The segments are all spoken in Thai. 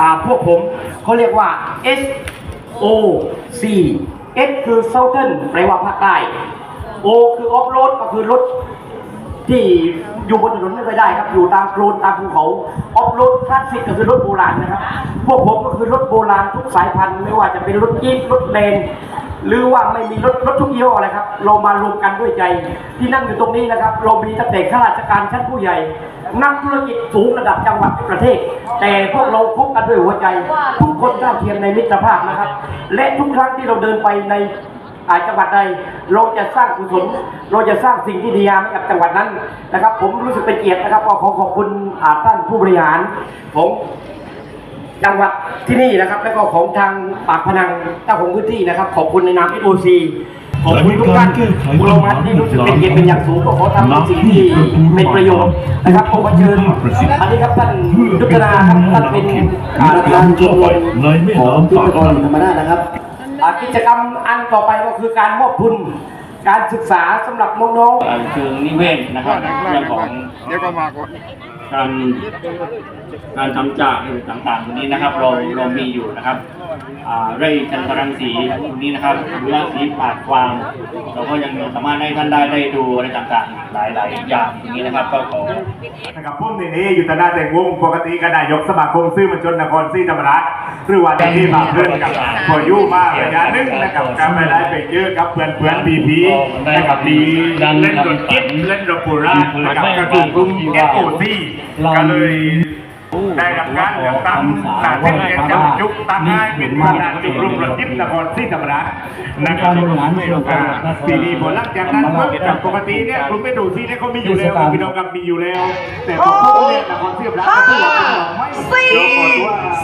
อาพวกผมเขาเรียกว่า S O C S คือ Southern แปลว่าภาคใต้ O คือ Off Road ก็คือรถที่อยู่บนถนนไม่ค่อยได้ครับ อยู่ตามโคลนตามภูเขาออฟโรดคลาสสิกก็คือรถโบราณนะครับ พวกผมก็คือรถโบราณทุกสายพันธุ์ไม่ว่าจะเป็นรถจี๊ปรถเลนหรือว่าไม่มีรถรถทุกยี่ห้ออะไรครับ เรามารวมกันด้วยใจ ที่นั่งอยู่ตรงนี้นะครับ เรามีตั้งแต่ข้าราชการชั้นผู้ใหญ่ นักธุรกิจสูงระดับจังหวัดประเทศ แต่พวกเราคบกันด้วยหัวใจ ทุกคนเท่าเทียมในมิตรภาพนะครับ และทุกครั้งที่เราเดินไปในอาจังหวัดใดเราจะสร้างกุศลเราจะสร้างสิ่งที่ดีงามให้กับจังหวัดนั้นนะครับ ผมรู้สึกเป็นเกียรตินะครับก็ขอขอบคุณอาท่านผู้บริหารของจังหวัดที่นี่นะครับ แล้วก็ของทางปากพนังเจ้าของพื้นที่นะครับ ขอบคุณในนามเอโอซี ขอบคุณทุกท่านบุรมัตที่รู้สึกเป็นเกียรติเป็นอย่างสูงก็ขอทำในสิ่งที่เป็นประโยชน์นะครับขอเชิญอันนี้ครับท่านยุทธนาครับท่านเป็นอ่าประธานชมรมเลยไม่ของน้ำพิตาธีกรธรรมนานะครับอ่ากิจกรรมอันต่อไปก็คือการมอบทุนการศึกษาสำหรับน้องอ่าเชิงนิเวศนะครับเรื่องของเดี๋ยวก็มาก่อน การการทำจากต่างๆตรงนี้นะครับ เราเรามีอยู่นะครับอ่าไร่จันทรังสีตรงนี้นะครับหรือว่าสีปาดฟางเราก็ยังสามารถให้ท่านได้ได้ดูอะไรต่างๆ หลายๆอย่างตรงนี้นะครับก็ขอนะครับผมนี่นี่อยู่ตนาแต่งวงปกติก็นายกสมาคมซื้อมวลชนนครศรีธรรมราชหรือว่าที่มาเพื่อนกับพอยู่มาระยะหนึงนะครับการไปได้ไปเยอะกับเพื่อนเพื่อนพีพีนะครับดีเล่นรถกิ๊บเล่นรถโบราณนะครับก็คือกลุ่มเอโอซีก็เลยได้รับการเลือกตั้งสาธิตเรียนจำจุกตั้งให้เป็นประธานจุกรุ่มรถจิ๊บนครศรีธรรมราชนะครับปีนี้ผลหลังจากนั้นเมื่อจากปกติเนี่ยกลุ่มเอโอซีเนี่ยเขามีอยู่แล้วพี่น้องกับมีอยู่แล้ว แต่พอพวกเนี่ยนครศรีธรรมราชก็ต้องบอกว่าไม่สี่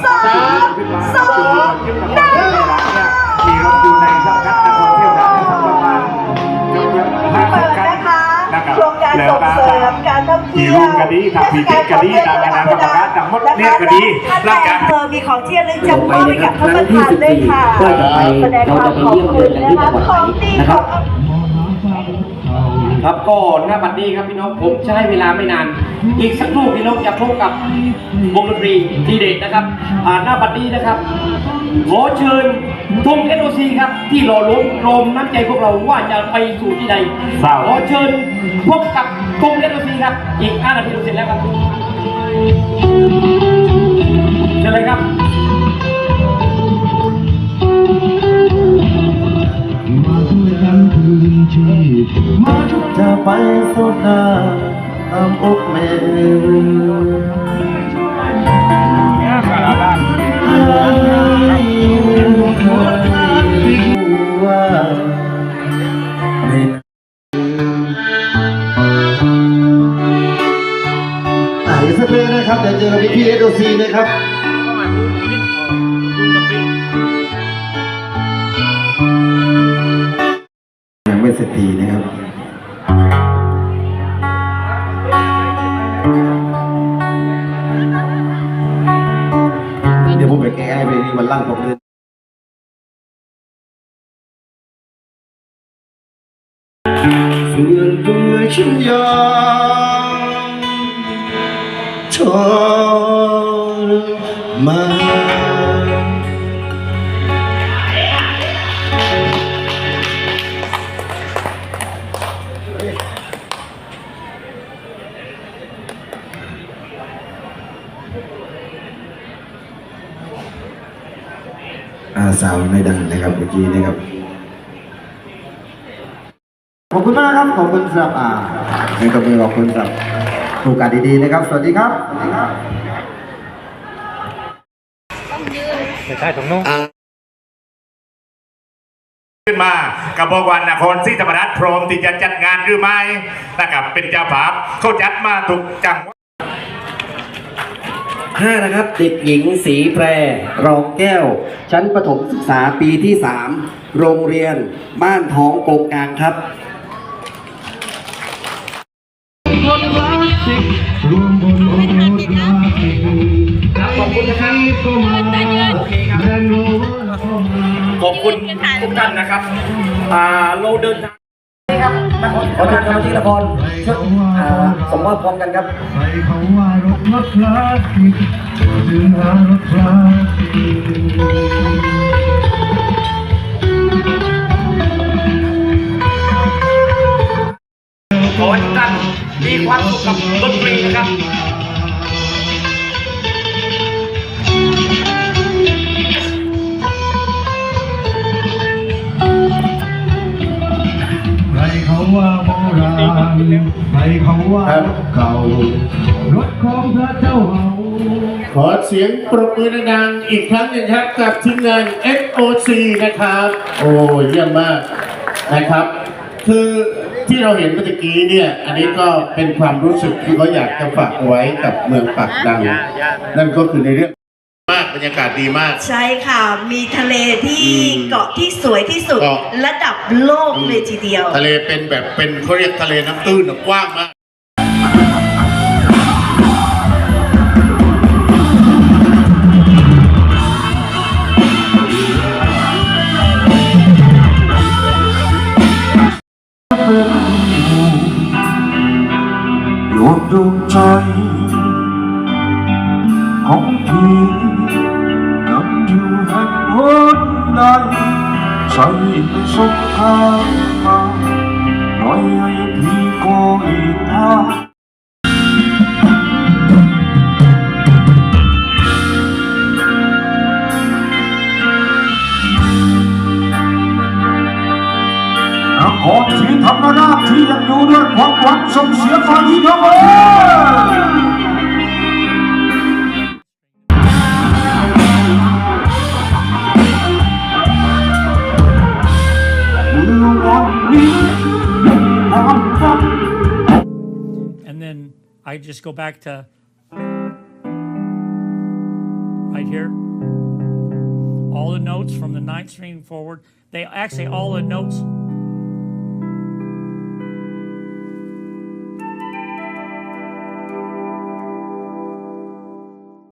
สามสอง รท่องเที่ยวมีรูปคดีตามพิพิธคดีตามคณะกรรมการทั้งหมดเนี่ยคดีท่านหลังนายจากอำเภอมีของเที่ยวเรื่องจำมอบให้กับท่านประธานด้วยค่ะก็จะไปแสดงความขอบคุณนะคะของดีนะคขรัอบงๆครับก็หน้าบัดนี้ครับพี่น้องผมใช้เวลาไม่นาน อีกสักครู่พี่น้องจะพบกับวงดนตรีทีเด็ดนะครับอ่าหน้าบัดนี้นะครับขอเชิญ ธงเอโอซีครับ ที่หล่อหลวมรมน้ำใจพวกเราว่าจะไปสู่ที่ใดทราบขอเชิญพบกับธงเอโอซีครับ อีก5นาทีเสร็จแล้วครับเชิญเลยครับมาช่วยกันคืนชีพมาทุกจะไปสุดหน้าตามอกแม่ว่า เดี๋ยวเจอกับพี่พีเอสโอซีนะครับยังไม่เสร็จทีนะครับเดี๋ยวผมไปแก้ให้เพลงนี้มันลั่นผมเลยส่วนตัวฉันยอม ทรมานอาสาวไม่ดังนะครับเมื่อกี้นะครับขอบคุณมากครับ ขอบคุณสำหรับอ่าในกมือขอบคุณสำหรับ โอกาสดีๆนะครับ สวัสดีครับสวัสดีครับขึ้นมากับบอกว่านครศรีธรรมราชพร้อมที่จะจัดงานหรือไม่นะครับเป็นเจ้าภาพเขาจัดมาทุกจังหวัดห้านะครับเด็กหญิงสีแพรรองแก้ว ชั้นประถมศึกษาปีที่ 3 โรงเรียนบ้านท้องโกกกลางครับ ครับขอบคุณนะครับโอเคครับขอบคุณทุกท่านนะครับอ่าเราเดินทางนี่ครับนครขอเชิญสมาชิกนครช่วยอ่าสมมอบพร้อมกันครับใครเขาว่ารถรถคลาสสิกถึงหารถคลาสสิกขอให้ทุกท่าน มีความสุขกับดนตรีนะครับใครเขาว่าโบราณใครเขาว่ารถเก่ารถของพระเจ้าเฮาขอเสียงปรบมือดังๆอีกครั้งหนึงครับกับทีมงาน XOC นะครับ โอ้เยี่ยมมากนะครับ คือ ที่เราเห็นเมื่อตะกี้เนี่ย อันนี้ก็เป็นความรู้สึกที่เขาอยากจะฝากเอาไว้กับเมืองปากดัง นั่นก็คือในเรื่องมากบรรยากาศดีมาก ใช่ค่ะ มีทะเลที่อืมเกาะที่สวยที่สุด เกาะ ระดับโลกเลยทีเดียว ทะเลเป็นแบบเป็นเขาเรียกทะเลน้ำตื้นอะกว้างมาก ดวงใจของพี่นั่งอยู่แห่งหนใดใส่สงทางมาปล่อยให้พี่ก็อีกทาง นครศรีธรรมราชที่ยังอยู่ด้วยความหวังส่งเสียงมาที่ทั้งประเทศ And then I just go back to right here. All the notes from the ninth string forward. They actually all the notes